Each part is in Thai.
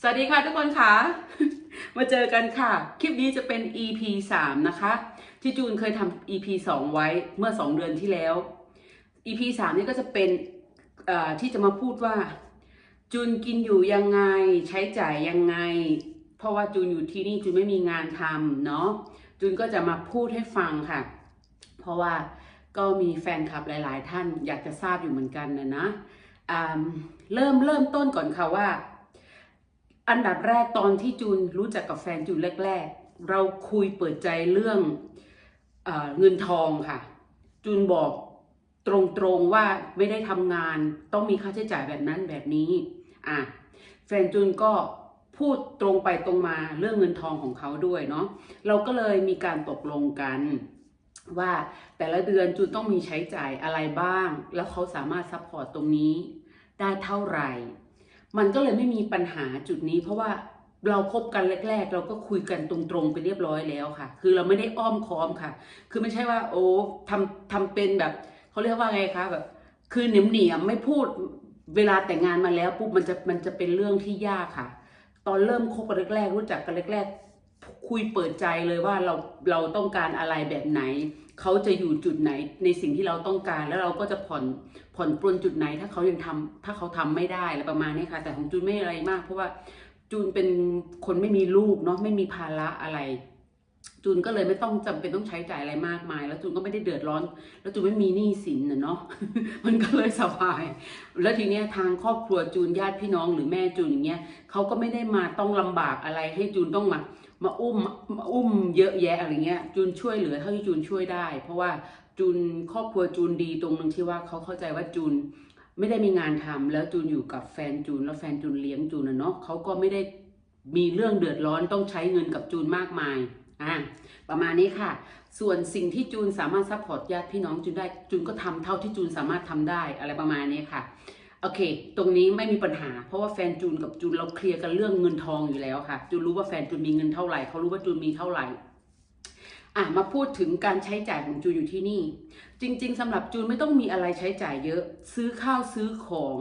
สวัสดีค่ะทุกคนค่ะ มาเจอกันค่ะ คลิปนี้จะเป็น EP 3นะคะ ที่จูนเคยทำ EP 2ไว้เมื่อ2เดือนที่แล้ว EP 3นี่ก็จะเป็นที่จะมาพูดว่า จูนกินอยู่ยังไง ใช้จ่ายยังไง เพราะว่าจูนอยู่ที่นี่จูนไม่มีงานทำเนาะจูนก็จะมาพูดให้ฟังค่ะ เพราะว่าก็มีแฟนคลับหลาย ๆ ท่านอยากจะทราบอยู่เหมือนกันนะนะอ่าเริ่มเริ่มต้นก่อนค่ะว่า อันดับแรกตอนที่จูนรู้จักกับแฟนจูนแรก ๆ เราคุยเปิดใจเรื่องเอเงินทองค่ะ จูนบอกตรงๆว่าไม่ได้ทำงานต้องมีค่าใช้จ่ายแบบนั้นแบบนี้อะแฟนจูนก็พูดตรงไปตรงมาเรื่องเงินทองของเขาด้วยเนาะเราก็เลยมีการตกลงกันว่าแต่ละเดือนจูนต้องมีใช้จ่ายอะไรบ้าง แล้วเขาสามารถซัพพอร์ตตรงนี้ได้เท่าไหร่ มันก็เลยไม่มีปัญหาจุดนี้ เพราะว่าเราคบกันแรก ๆ เราก็คุยกันตรงๆไปเรียบร้อยแล้วค่ะ คือเราไม่ได้อ้อมค้อมค่ะ คือไม่ใช่ว่า โอ้ทำทำเป็นแบบเขาเรียกว่าไงคะแบบ คือเหนียมเหนียมไม่พูดเวลาแต่งงานมาแล้วปุ๊บมันจะมันจะเป็นเรื่องที่ยากค่ะ ตอนเริ่มคบกันแรกๆรู้จักกันแรกๆคุยเปิดใจเลยว่าเราเราต้องการอะไรแบบไหน เขาจะอยู่จุดไหนในสิ่งที่เราต้องการ แล้วเราก็จะผ่อนผ่อนปลนจุดไหนถ้าเขายังทำถ้าเขาทำไม่ได้อะไรประมาณนี้ค่ะ แต่ของจูนไม่อะไรมาก เพราะว่าจูนเป็นคนไม่มีลูกเนาะไม่มีภาระอะไร จูนก็เลยไม่ต้องจำเป็นต้องใช้จ่ายอะไรมากมาย แล้วจูนก็ไม่ได้เดือดร้อน แล้วจูนไม่มีหนี้สินเนาะมันก็เลยสบาย แล้วทีเนี้ยทางครอบครัวจูนญาติพี่น้องหรือแม่จูนอย่างเงี้ยเขาก็ไม่ได้มาต้องลำบากอะไรให้จูนต้องมา มาอุ้มมาอุ้มเยอะแยะอะไรเงี้ยจูนช่วยเหลือเท่าที่จูนช่วยได้ เพราะว่าจูนครอบครัวจูนดีตรงนึงที่ว่าเขาเข้าใจว่าจูนไม่ได้มีงานทำแล้วจูนอยู่กับแฟนจูนแล้วแฟนจูนเลี้ยงจูนนะเนาะเขาก็ไม่ได้มีเรื่องเดือดร้อนต้องใช้เงินกับจูนมากมายอ่าประมาณนี้ค่ะ ส่วนสิ่งที่จูนสามารถซัพพอร์ตญาติพี่น้องจูนได้จูนก็ทำเท่าที่จูนสามารถทำได้อะไรประมาณนี้ค่ะ โอเค ตรงนี้ไม่มีปัญหา เพราะว่าแฟนจูนกับจูนเราเคลียร์กันเรื่องเงินทองอยู่แล้วค่ะ จูนรู้ว่าแฟนจูนมีเงินเท่าไหร่เขารู้ว่าจูนมีเท่าไหร่อะมาพูดถึงการใช้จ่ายของจูนอยู่ที่นี่ จริง ๆสำหรับจูนไม่ต้องมีอะไรใช้จ่ายเยอะ ซื้อข้าวซื้อของ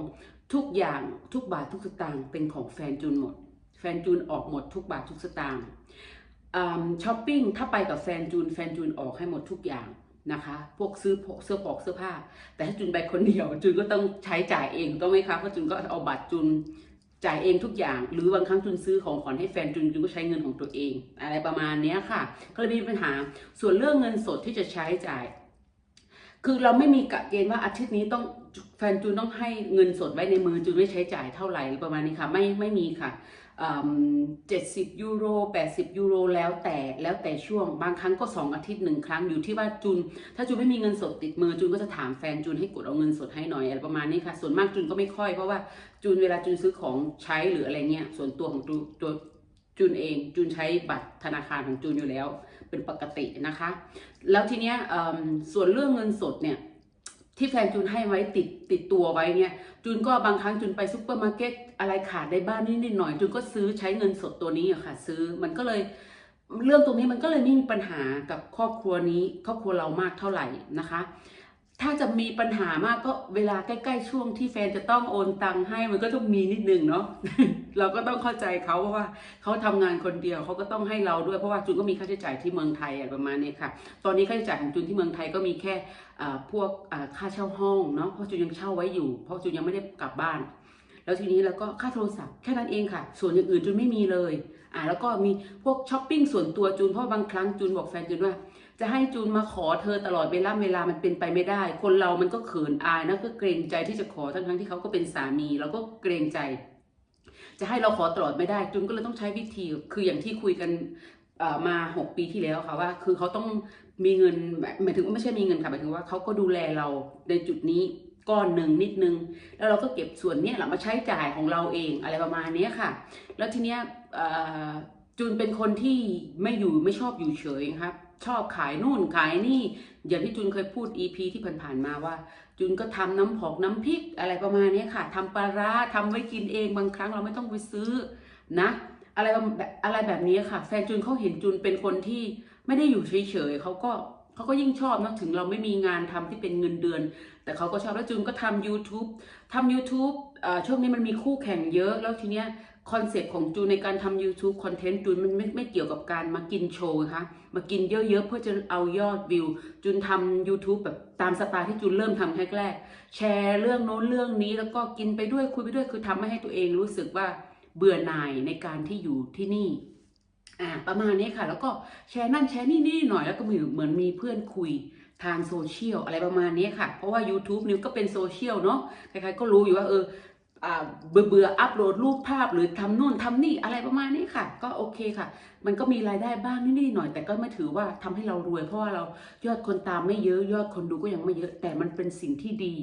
ทุกอย่างทุกบาททุกสตางค์เป็นของแฟนจูนหมด แฟนจูนออกหมดทุกบาททุกสตางค์อ่าช้อปปิ้งถ้าไปกับแฟนจูนแฟนจูนออกให้หมดทุกอย่าง นะคะ พวกซื้อเสื้อผอกเสื้อผ้า แต่ถ้าจูนไปคนเดียวจูนก็ต้องใช้จ่ายเองต้องไหมคะเพราะจูนก็เอาบัตรจูนจ่ายเองทุกอย่าง หรือบางครั้งจูนซื้อของขวัญให้แฟนจูนจูนก็ใช้เงินของตัวเอง อะไรประมาณนี้ค่ะ ก็เลยมีปัญหาส่วนเรื่องเงินสดที่จะใช้จ่าย คือเราไม่มีกะเกณฑ์ว่าอาทิตย์นี้ต้องแฟนจูนต้องให้เงินสดไว้ในมือจูนไม่ใช้จ่ายเท่าไหร่ประมาณนี้ค่ะ ไม่ไม่มีค่ะ เจ็ดสิบยูโรแปดสิบยูโรแล้วแต่แล้วแต่ช่วงบางครั้งก็สองอาทิตย์หนึ่งครั้งอยู่ที่ว่าจูนถ้าจูนไม่มีเงินสดติดมือจูนก็จะถามแฟนจูนให้กดเอาเงินสดให้หน่อยอะไรประมาณนี้ค่ะ ส่วนมากจูนก็ไม่ค่อยเพราะว่าจูนเวลาจูนซื้อของใช้หรืออะไรเงี้ยส่วนตัวของจูนจูนเองจูนใช้บัตรธนาคารของจูนอยู่แล้วเป็นปกตินะคะ แล้วทีเนี้ยส่วนเรื่องเงินสดเนี่ย ที่แฟนจูนให้ไว้ติดติดตัวไว้เนี่ย จูนก็บางครั้งจูนไปซุปเปอร์มาร์เก็ตอะไรขาดได้บ้านนิดหน่อยจูนก็ซื้อใช้เงินสดตัวนี้อะค่ะ ซื้อมันก็เลยเรื่องตรงนี้มันก็เลยไม่มีปัญหากับครอบครัวนี้ ครอบครัวเรามากเท่าไหร่นะคะ ถ้าจะมีปัญหามากก็เวลาใกล้ๆช่วงที่แฟนจะต้องโอนตังค์ให้มันก็ต้องมีนิดนึงเนาะเราก็ต้องเข้าใจเขาเพราะว่าเขาทำงานคนเดียวเขาก็ต้องให้เราด้วยเพราะว่าจูนก็มีค่าใช้จ่ายที่เมืองไทยอะไรประมาณนี้ค่ะ ตอนนี้ค่าใช้จ่ายของจูนที่เมืองไทยก็มีแค่พวกค่าเช่าห้องเนาะเพราะจูนยังเช่าไว้อยู่ เพราะจูนยังไม่ได้กลับบ้าน แล้วทีนี้แล้วก็ค่าโทรศัพท์แค่นั้นเองค่ะ ส่วนอย่างอื่นจูนไม่มีเลยอ่าแล้วก็มีพวกช้อปปิ้งส่วนตัวจูนเพราะบางครั้งจูนบอกแฟนจูนว่า จะให้จูนมาขอเธอตลอดเวลาเวลามันเป็นไปไม่ได้ คนเรามันก็เขินอายนะก็เกรงใจที่จะขอทั้งทั้งที่เขาก็เป็นสามีเราก็เกรงใจ จะให้เราขอตลอดไม่ได้ จูนก็เลยต้องใช้วิธีคืออย่างที่คุยกันมาหกปีที่แล้วค่ะว่า คือเขาต้องมีเงินหมายถึงว่าไม่ใช่มีเงินค่ะหมายถึงว่าเขาก็ดูแลเราในจุดนี้ก้อนหนึ่งนิดนึง แล้วเราก็เก็บส่วนนี้แหละมาใช้จ่ายของเราเองอะไรประมาณนี้ค่ะ แล้วทีเนี้ยจูนเป็นคนที่ไม่อยู่ไม่ชอบอยู่เฉยครับ ชอบขายนู่นขายนี่ อย่างที่จูนเคยพูด EP ที่ผ่านๆมาว่าจูนก็ทำน้ำผอกน้ำพริกอะไรประมาณนี้ค่ะทำปลาร้าทำไว้กินเองบางครั้งเราไม่ต้องไปซื้อนะ อะไรแบบอะไรแบบนี้ค่ะ แฟนจูนเขาเห็นจูนเป็นคนที่ไม่ได้อยู่เฉยๆเขาก็เขาก็ยิ่งชอบนะถึงเราไม่มีงานทำที่เป็นเงินเดือน แต่เขาก็ชอบแล้วจูนก็ทำ YouTube ทำ YouTube เอ่อช่วงนี้มันมีคู่แข่งเยอะแล้วทีเนี้ย คอนเซ็ปต์ของจูนในการทำ YouTube คอนเทนต์จูนมันไม่ไม่เกี่ยวกับการมากินโชว์นะคะมากินเยอะๆ เพื่อจะเอายอดวิว จูนทำ YouTube แบบตามสไตล์ที่จูนเริ่มทำแรกๆแชร์เรื่องโน้นเรื่องนี้แล้วก็กินไปด้วยคุยไปด้วยคือทำให้ให้ตัวเองรู้สึกว่าเบื่อหน่ายในการที่อยู่ที่นี่อ่าประมาณนี้ค่ะ แล้วก็แชร์นั่นแชร์นี่นี่หน่อยแล้วก็มีเหมือนมีเพื่อนคุยทางโซเชียลอะไรประมาณนี้ค่ะ เพราะว่า YouTube นี่ก็เป็นโซเชียลเนาะใครๆก็รู้อยู่ว่าเออ เบื่อเบื่ออัปโหลดรูปภาพหรือทำนู่นทำนี่อะไรประมาณนี้ค่ะ ก็โอเคค่ะ มันก็มีรายได้บ้างนิดๆหน่อย แต่ก็ไม่ถือว่าทำให้เรารวย เพราะว่าเรายอดคนตามไม่เยอะ ยอดคนดูก็ยังไม่เยอะ แต่มันเป็นสิ่งที่ดี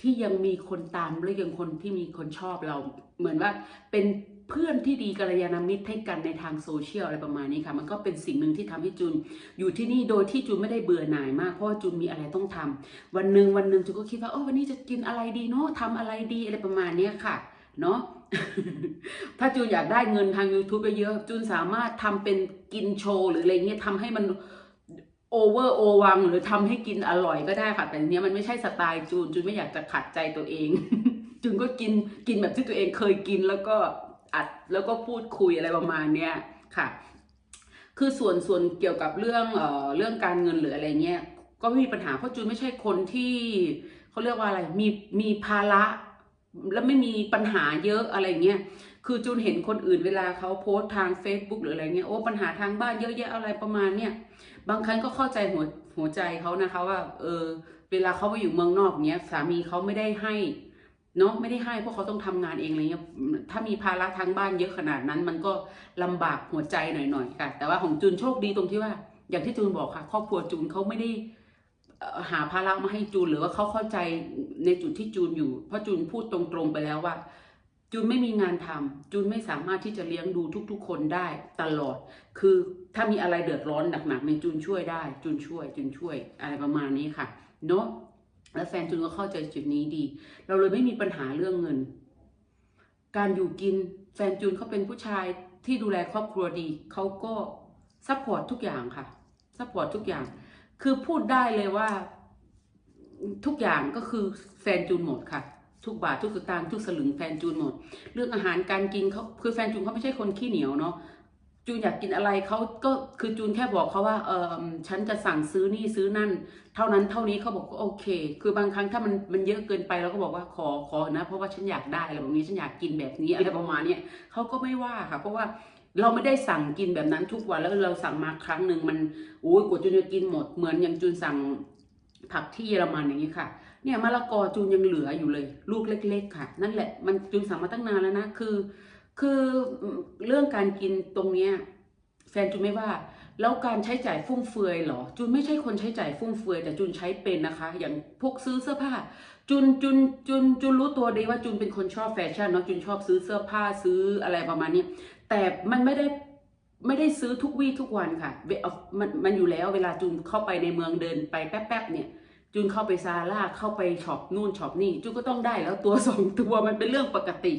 ที่ยังมีคนตามและยังคนที่มีคนชอบเรา เหมือนว่าเป็น เพื่อนที่ดีกัลยาณมิตรให้กันในทางโซเชียลอะไรประมาณนี้ค่ะ มันก็เป็นสิ่งหนึ่งที่ทำให้จูนอยู่ที่นี่โดยที่จูนไม่ได้เบื่อหน่ายมาก เพราะว่าจูนมีอะไรต้องทำวันหนึ่งวันหนึ่งจูนก็คิดว่าโอ้วันนี้จะกินอะไรดีเนาะทำอะไรดีอะไรประมาณนี้ค่ะเนาะถ้าจูนอยากได้เงินทาง YouTube เยอะจูนสามารถทำเป็นกินโชว์หรืออะไรเงี้ยทำให้มันโอเวอร์โอวังหรือทำให้กินอร่อยก็ได้ค่ะ แต่เนี้ยมันไม่ใช่สไตล์จูนจูนไม่อยากจะขัดใจตัวเอง จูนก็กินกินแบบที่ตัวเองเคยกินแล้วก็ อัดแล้วก็พูดคุยอะไรประมาณเนี้ยค่ะ คือส่วนส่วนเกี่ยวกับเรื่องเอ่อเรื่องการเงินหรืออะไรเงี้ยก็ไม่มีปัญหาเพราะจูนไม่ใช่คนที่เขาเรียกว่าอะไรมีมีภาระแล้วไม่มีปัญหาเยอะอะไรเงี้ย คือจูนเห็นคนอื่นเวลาเขาโพสต์ทาง Facebook หรืออะไรเงี้ย โอ้ปัญหาทางบ้านเยอะแยะอะไรประมาณเนี้ย บางครั้งก็เข้าใจหัวหัวใจเขานะคะว่า เออ เวลาเขาไปอยู่เมืองนอกเนี้ย สามีเขาไม่ได้ให้ เนาะไม่ได้ให้เพราะเขาต้องทำงานเองอะไรเงี้ยถ้ามีภาระทางบ้านเยอะขนาดนั้น มันก็ลำบากหัวใจหน่อยๆค่ะ แต่ว่าของจูนโชคดีตรงที่ว่า อย่างที่จูนบอกค่ะ ครอบครัวจูนเขาไม่ได้หาภาระมาให้จูนหรือว่าเขาเข้าใจในจุดที่จูนอยู่ เพราะจูนพูดตรงๆไปแล้วว่า จูนไม่มีงานทำจูนไม่สามารถที่จะเลี้ยงดูทุกๆ คนได้ตลอด คือถ้ามีอะไรเดือดร้อนหนักๆในยจูนช่วยได้ จูนช่วย จูนช่วยอะไรประมาณนี้ค่ะ เนาะ แล้วแฟนจูนก็เข้าใจจุดนี้ดี เราเลยไม่มีปัญหาเรื่องเงิน การอยู่กินแฟนจูนเขาเป็นผู้ชายที่ดูแลครอบครัวดีเขาก็ซัพพอร์ตทุกอย่างค่ะซัพพอร์ตทุกอย่าง คือพูดได้เลยว่าทุกอย่างก็คือแฟนจูนหมดค่ะ ทุกบาททุกสตางค์ทุกสลึงแฟนจูนหมด เรื่องอาหารการกินเขาคือแฟนจูนเขาไม่ใช่คนขี้เหนียวเนาะ จูนอยากกินอะไรเขาก็คือจูนแค่บอกเขาว่าเออฉันจะสั่งซื้อนี่ซื้อนั่น เท่านั้นเท่านี้เขาบอกก็โอเค คือบางครั้งถ้ามันมันเยอะเกินไปเราก็บอกว่าขอขอนะ เพราะว่าฉันอยากได้อะไรแบบนี้ฉันอยากกินแบบนี้อะไรประมาณนี้เขาก็ไม่ว่าค่ะ เพราะว่าเราไม่ได้สั่งกินแบบนั้นทุกวันแล้วเราสั่งมาครั้งหนึ่งมันโอ้ยกว่าจูนจะกินหมดเหมือนอย่างจูนสั่งผักที่เยอรมันอย่างนี้ค่ะ เนี่ยมะละกอจูนยังเหลืออยู่เลย ลูกเล็ก ๆ ค่ะ นั่นแหละมันจูนสั่งมาตั้งนานแล้วนะคือ คือเรื่องการกินตรงเนี้ยแฟนจูนไม่ว่า แล้วการใช้จ่ายฟุ่มเฟือยเหรอ จูนไม่ใช่คนใช้จ่ายฟุ่มเฟือยแต่จูนใช้เป็นนะคะ อย่างพวกซื้อเสื้อผ้า จูนจูนจูนจูนรู้ตัวดีว่าจูนเป็นคนชอบแฟชั่นเนาะจูนชอบซื้อเสื้อผ้าซื้ออะไรประมาณนี้แต่มันไม่ได้ไม่ได้ซื้อทุกวี่ทุกวันค่ะมันมันอยู่แล้วเวลาจูนเข้าไปในเมืองเดินไปแป๊บๆเนี่ยจูนเข้าไปซาร่าเข้าไปช็อปนู่นช็อปนี่จูนก็ต้องได้แล้วตัวสองตัวมันเป็นเรื่องปกติ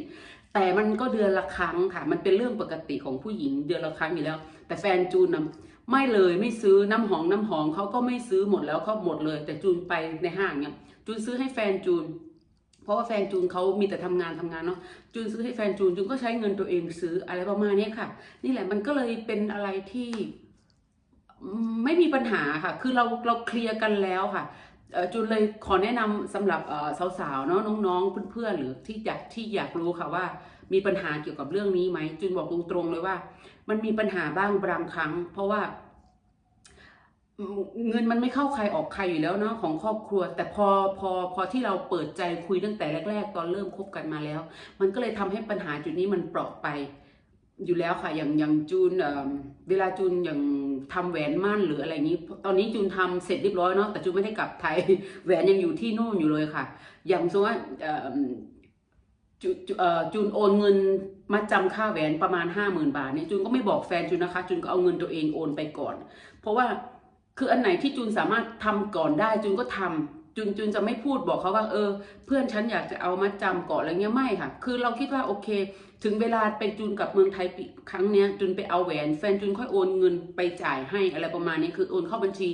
แต่มันก็เดือนละครั้งค่ะ มันเป็นเรื่องปกติของผู้หญิงเดือนละครั้งอยู่แล้ว แต่แฟนจูนนะไม่เลยไม่ซื้อน้ำหอมน้ำหอมเขาก็ไม่ซื้อหมดแล้วเขาหมดเลย แต่จูนไปในห้างเนี่ยจูนซื้อให้แฟนจูน เพราะว่าแฟนจูนเขามีแต่ทำงานทำงานเนาะจูนซื้อให้แฟนจูนจูนก็ใช้เงินตัวเองซื้ออะไรประมาณนี้ค่ะ นี่แหละมันก็เลยเป็นอะไรที่ไม่มีปัญหาค่ะ คือเราเราเคลียร์กันแล้วค่ะ จูนเลยขอแนะนำสำหรับสาวๆเนาะน้องๆเพื่อนๆหรือที่อยากที่อยากรู้ค่ะว่า มีปัญหาเกี่ยวกับเรื่องนี้ไหมจูนบอกตรงๆเลยว่า มันมีปัญหาบ้างบางครั้ง เพราะว่า เงินมันไม่เข้าใครออกใครอยู่แล้วเนาะของครอบครัว แต่พอพอพอที่เราเปิดใจคุยตั้งแต่แรก ๆ ตอนเริ่มคบกันมาแล้ว มันก็เลยทำให้ปัญหาจุดนี้มันเปราะไป อยู่แล้วค่ะอย่างอย่างจูนเวลาจูนอย่างทำแหวนมั่นหรืออะไรอย่างนี้ ตอนนี้จูนทำเสร็จเรียบร้อยเนาะแต่จูนไม่ได้กลับไทยแหวนยังอยู่ที่โน่นอยู่เลยค่ะ อย่างสมมติว่าจูนโอนเงินมาจำค่าแหวนประมาณห้าหมื่นบาทเนี่ยจูนก็ไม่บอกแฟนจูนนะคะจูนก็เอาเงินตัวเองโอนไปก่อน เพราะว่าคืออันไหนที่จูนสามารถทำก่อนได้จูนก็ทำ จูนจูนจะไม่พูดบอกเขาว่าเออ เพื่อนฉันอยากจะเอามาจำก่อนอะไรเงี้ยไม่ค่ะ คือเราคิดว่าโอเค ถึงเวลาไปจูนกับเมืองไทยครั้งเนี้ยจูนไปเอาแหวนแฟนจูนค่อยโอนเงินไปจ่ายให้อะไรประมาณนี้คือโอนเข้าบัญชี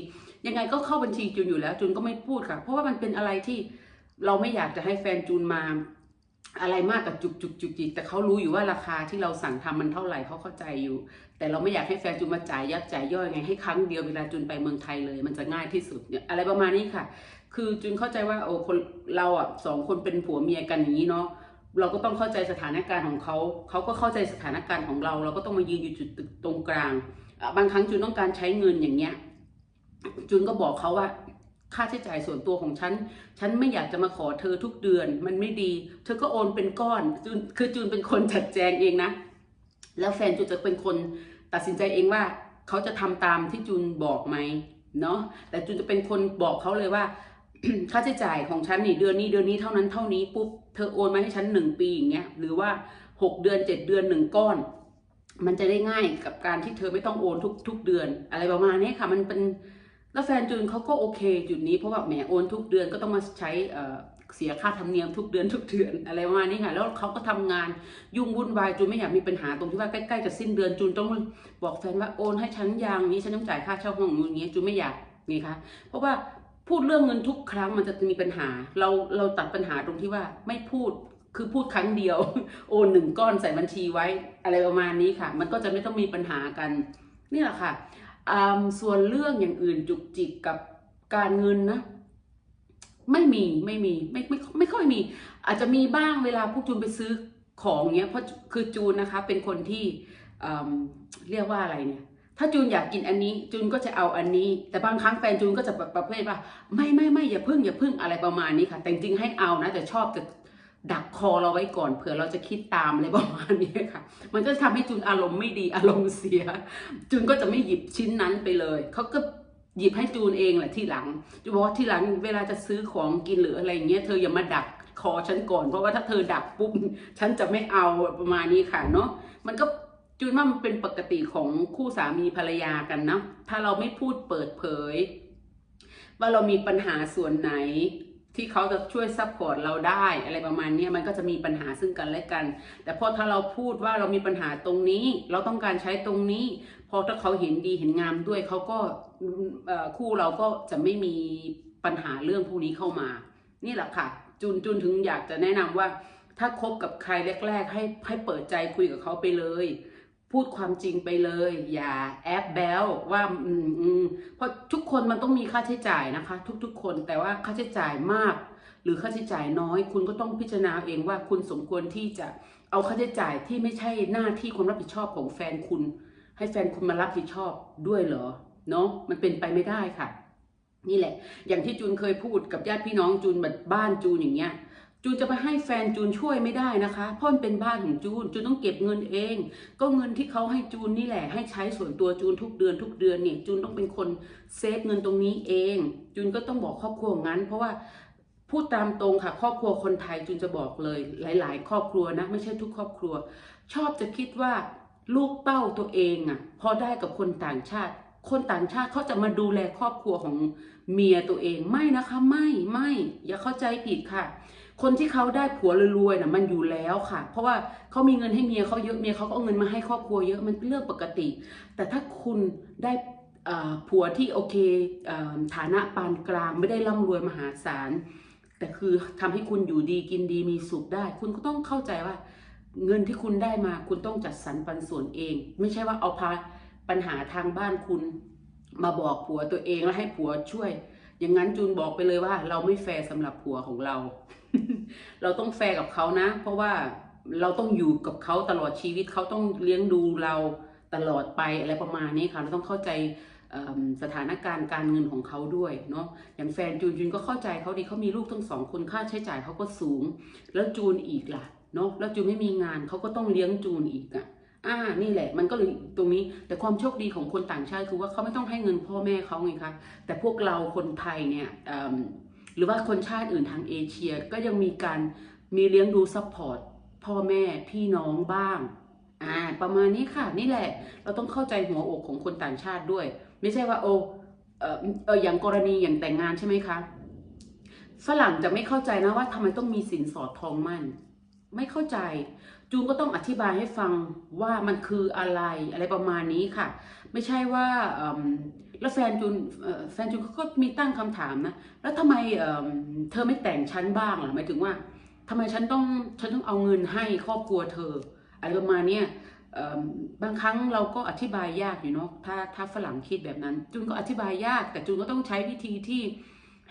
ยังไงก็เข้าบัญชีจูนอยู่แล้วจูนก็ไม่พูดค่ะ เพราะว่ามันเป็นอะไรที่เราไม่อยากจะให้แฟนจูนมาอะไรมากกับจุกจุกจุกจิกแต่เขารู้อยู่ว่าราคาที่เราสั่งทำมันเท่าไหร่เขาเข้าใจอยู่ แต่เราไม่อยากให้แฟนจูนมาจ่ายยับจ่ายย่อยไงให้ครั้งเดียวเวลาจูนไปเมืองไทยเลย มันจะง่ายที่สุดเนี่ยอะไรประมาณนี้ค่ะ คือจูนเข้าใจว่าโอ้คนเราอะสองคนเป็นผัวเมียกันอย่างนี้เนาะเราก็ต้องเข้าใจสถานการณ์ของเขาเขาก็เข้าใจสถานการณ์ของเรา เราก็ต้องมายืนอยู่จุดตรงกลางบางครั้งจูนต้องการใช้เงินอย่างเงี้ยจูนก็บอกเขาว่าค่าใช้จ่ายส่วนตัวของฉัน ฉันไม่อยากจะมาขอเธอทุกเดือน มันไม่ดี เธอก็โอนเป็นก้อนจูนคือจูนเป็นคนจัดแจงเองนะ แล้วแฟนจูนจะเป็นคนตัดสินใจเองว่าเขาจะทำตามที่จูนบอกไหมเนาะ แต่จูนจะเป็นคนบอกเขาเลยว่า ค่าใช้จ่ายของฉันนี่เดือนนี้เดือนนี้เท่านั้นเท่านี้ปุ๊บเธอโอนมาให้ฉันหนึ่งปีอย่างเงี้ยหรือว่าหกเดือนเจ็ดเดือนหนึ่งก้อน มันจะได้ง่ายกับการที่เธอไม่ต้องโอนทุกทุกเดือน อะไรประมาณนี้ค่ะ มันเป็นแล้วแฟนจูนเขาก็โอเคจุดนี้เพราะว่าแหมโอนทุกเดือนก็ต้องมาใช้เออเสียค่าธรรมเนียมทุกเดือนทุกเดือนอะไรประมาณนี้ค่ะแล้วเขาก็ทำงานยุ่งวุ่นวายจูนไม่อยากมีปัญหาตรงที่ว่าใกล้ๆจะสิ้นเดือนจูนต้องบอกแฟนว่าโอนให้ฉันยังนี้ฉันต้องจ่ายค่าเช่าห้องอย่างเงี้ยจูนไม่อยากนี่คะเพราะว่า พูดเรื่องเงินทุกครั้งมันจะมีปัญหา เราเราตัดปัญหาตรงที่ว่าไม่พูดคือพูดครั้งเดียว โอนหนึ่งก้อนใส่บัญชีไว้ อะไรประมาณนี้ค่ะ มันก็จะไม่ต้องมีปัญหากันนี่แหละค่ะส่วนเรื่องอย่างอื่นจุกจิกกับการเงินนะไม่มีไม่มีไม่ไม่ไม่ค่อยมี อาจจะมีบ้างเวลาพวกจูนไปซื้อของเนี้ยเพราะคือจูนนะคะ เป็นคนที่เรียกว่าอะไรเนี่ย ถ้าจูนอยากกินอันนี้จูนก็จะเอาอันนี้ แต่บางครั้งแฟนจูนก็จะแบบประเภทว่า ไม่ไม่ไม่อย่าพึ่งอย่าพึ่งอะไรประมาณนี้ค่ะ แต่จริงให้เอานะ แต่ชอบจะดักคอเราไว้ก่อนเผื่อเราจะคิดตามอะไรประมาณนี้ค่ะ มันก็จะทำให้จูนอารมณ์ไม่ดีอารมณ์เสีย จูนก็จะไม่หยิบชิ้นนั้นไปเลยเขาก็หยิบให้จูนเองแหละที่หลังจูนบอกว่าที่หลังเวลาจะซื้อของกินหรืออะไรอย่างเงี้ยเธออย่ามาดักคอฉันก่อนเพราะว่าถ้าเธอดักปุ๊บฉันจะไม่เอาประมาณนี้ค่ะเนาะมันก็ จูนว่ามันเป็นปกติของคู่สามีภรรยากันนะถ้าเราไม่พูดเปิดเผย ว่าเรามีปัญหาส่วนไหนที่เขาจะช่วยซัพพอร์ตเราได้อะไรประมาณนี้มันก็จะมีปัญหาซึ่งกันและกัน แต่พอถ้าเราพูดว่าเรามีปัญหาตรงนี้ เราต้องการใช้ตรงนี้ พอถ้าเขาเห็นดีเห็นงามด้วยเขาก็คู่เราก็จะไม่มีปัญหาเรื่องพวกนี้เข้ามา นี่แหละค่ะ จุนจุนถึงอยากจะแนะนำว่า ถ้าคบกับใครแรก ๆ ให้ให้เปิดใจคุยกับเขาไปเลย พูดความจริงไปเลย อย่าแอบแบลว่าอืมอืมเพราะทุกคนมันต้องมีค่าใช้จ่ายนะคะ ทุกๆ คนแต่ว่าค่าใช้จ่ายมาก หรือค่าใช้จ่ายน้อย คุณก็ต้องพิจารณาเองว่าคุณสมควรที่จะเอาค่าใช้จ่ายที่ไม่ใช่หน้าที่ความรับผิดชอบของแฟนคุณ ให้แฟนคุณมารับผิดชอบด้วยเหรอเนาะมันเป็นไปไม่ได้ค่ะ นี่แหละ อย่างที่จูนเคยพูดกับญาติพี่น้องจูนแบบบ้านจูนอย่างเงี้ย จูนจะไปให้แฟนจูนช่วยไม่ได้นะคะเพราะมันเป็นบ้านของจูน จูนต้องเก็บเงินเอง ก็เงินที่เขาให้จูนนี่แหละ ให้ใช้ส่วนตัวจูนทุกเดือนทุกเดือนเนี่ย จูนต้องเป็นคนเซฟเงินตรงนี้เอง จูนก็ต้องบอกครอบครัวงั้น เพราะว่าพูดตามตรงค่ะ ครอบครัวคนไทยจูนจะบอกเลย หลาย ๆ ครอบครัวนะ ไม่ใช่ทุกครอบครัว ชอบจะคิดว่าลูกเต้าตัวเองอะ่ะ พอได้กับคนต่างชาติ คนต่างชาติเขาจะมาดูแลครอบครัวของเมียตัวเองไม่นะคะ ไม่ไม่อย่าเข้าใจผิดค่ะ คนที่เขาได้ผัวรวยๆนะมันอยู่แล้วค่ะ เพราะว่าเขามีเงินให้เมียเขาเยอะเมียเขาก็เอาเงินมาให้ครอบครัวเยอะมันเป็นเรื่องปกติ แต่ถ้าคุณได้ผัวที่โอเคฐานะปานกลางไม่ได้ร่ำรวยมหาศาลแต่คือทำให้คุณอยู่ดีกินดีมีสุขได้ คุณก็ต้องเข้าใจว่า เงินที่คุณได้มาคุณต้องจัดสรรปันส่วนเอง ไม่ใช่ว่าเอาพาปัญหาทางบ้านคุณ มาบอกผัวตัวเองแล้วให้ผัวช่วย อย่างนั้นจูนบอกไปเลยว่า เราไม่แฟร์สำหรับผัวของเรา เราต้องแฟร์กับเขานะ เพราะว่าเราต้องอยู่กับเขาตลอดชีวิตเขาต้องเลี้ยงดูเราตลอดไปอะไรประมาณนี้ค่ะเราต้องเข้าใจสถานการณ์การเงินของเขาด้วยเนาะอย่างแฟนจูนจูนก็เข้าใจเขาดีเขามีลูกทั้งสองคนค่าใช้จ่ายเขาก็สูง แล้วจูนอีกล่ะเนาะแล้วจูนไม่มีงานเขาก็ต้องเลี้ยงจูนอีกอะ อ่านี่แหละ มันก็เลยตรงนี้ แต่ความโชคดีของคนต่างชาติคือว่าเขาไม่ต้องให้เงินพ่อแม่เขาไงคะแต่พวกเราคนไทยเนี่ยหรือว่าคนชาติอื่นทางเอเชียก็ยังมีการมีเลี้ยงดูซัพพอร์ตพ่อแม่พี่น้องบ้างอ่าประมาณนี้ค่ะ นี่แหละ เราต้องเข้าใจหัวอกของคนต่างชาติด้วย ไม่ใช่ว่าโอเออเอออย่างกรณีอย่างแต่งงานใช่ไหมคะฝรั่งจะไม่เข้าใจนะว่าทำไมต้องมีสินสอดทองมั่น ไม่เข้าใจ จูนก็ต้องอธิบายให้ฟังว่ามันคืออะไรอะไรประมาณนี้ค่ะ ไม่ใช่ว่าแล้วแฟนจูนแฟนจูนเขาก็มีตั้งคำถามนะ แล้วทำไมเเธอไม่แต่งฉันบ้างล่ะหมายถึงว่าทำไมฉันต้องฉันต้องเอาเงินให้ครอบครัวเธอ อะไรประมาณนี้บางครั้งเราก็อธิบายยากอยู่เนาะถ้าถ้าฝรั่งคิดแบบนั้น จูนก็อธิบายยาก แต่จูนก็ต้องใช้วิธีที่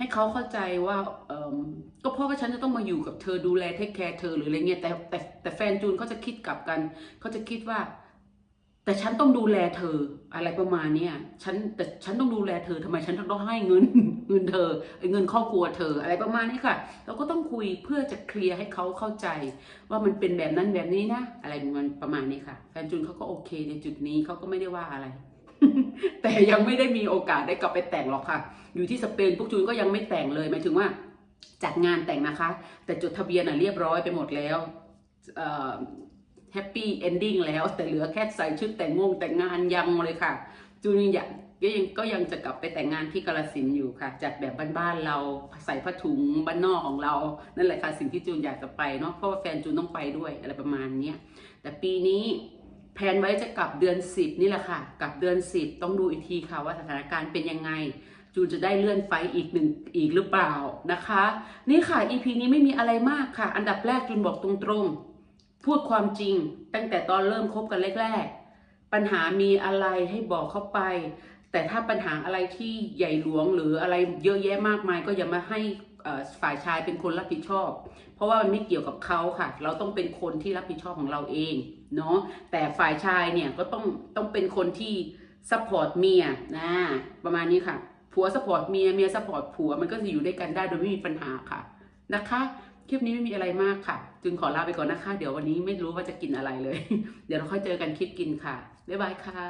ให้เขาเข้าใจว่าเอิ่มก็เพราะว่าฉันจะต้องมาอยู่กับเธอดูแลเทคแคร์เธอหรืออะไรเงี้ยแต่แต่แต่แฟนจูนเขาจะคิดกลับกันเขาจะคิดว่า แต่ฉันต้องดูแลเธออะไรประมาณเนี้ยฉันแต่ฉันต้องดูแลเธอทำไมฉันต้องให้เงินเงินเธอเงินครอบครัวเธออะไรประมาณนี้ค่ะ เราก็ต้องคุยเพื่อจะเคลียร์ให้เขาเข้าใจ ว่ามันเป็นแบบนั้นแบบนี้นะ อะไรมันประมาณนี้ค่ะ แฟนจูนเขาก็โอเคในจุดนี้เขาก็ไม่ได้ว่าอะไร แต่ยังไม่ได้มีโอกาสได้กลับไปแต่งหรอกค่ะ อยู่ที่สเปนพวกจูนก็ยังไม่แต่งเลยหมายถึงว่าจัดงานแต่งนะคะ แต่จดทะเบียนอะเรียบร้อยไปหมดแล้วแฮปปี้เอนดิ้งแล้วแต่เหลือแค่ใส่ชุดแต่งงงแต่งงานยังเลยค่ะ จูนยังก็ยังก็ยังจะกลับไปแต่งงานที่กาลสินอยู่ค่ะ จัดแบบบ้านๆเราใส่ผ้าถุงบ้านนอกของเรา นั่นแหละค่ะสิ่งที่จูนอยากจะไปเนาะเพราะว่าแฟนจูนต้องไปด้วยอะไรประมาณเนี้ยแต่ปีนี้ แผนไว้จะกลับเดือนสิบนี่แหละค่ะ กลับเดือนสิบต้องดูอีกทีค่ะว่าสถานการณ์เป็นยังไง จูนจะได้เลื่อนไฟอีกหนึ่งอีกหรือเปล่านะคะ นี่ค่ะ EP นี้ไม่มีอะไรมากค่ะ อันดับแรกจูนบอกตรงๆ พูดความจริง ตั้งแต่ตอนเริ่มคบกันแรกๆ ปัญหามีอะไรให้บอกเข้าไป แต่ถ้าปัญหาอะไรที่ใหญ่หลวงหรืออะไรเยอะแยะมากมายก็อย่ามาให้ ฝ่ายชายเป็นคนรับผิดชอบ เพราะว่ามันไม่เกี่ยวกับเขาค่ะ เราต้องเป็นคนที่รับผิดชอบของเราเองเนาะแต่ฝ่ายชายเนี่ยก็ต้องต้องเป็นคนที่ซัพพอร์ตเมียนะประมาณนี้ค่ะผัวสปอร์ตเมียเมียสปอร์ตผัวมันก็จะอยู่ด้วยกันได้โดยไม่มีปัญหาค่ะนะคะคลิปนี้ไม่มีอะไรมากค่ะ จึงขอลาไปก่อนนะคะ เดี๋ยววันนี้ไม่รู้ว่าจะกินอะไรเลย เดี๋ยวเราค่อยเจอกันคลิปกินค่ะบ๊ายบายค่ะ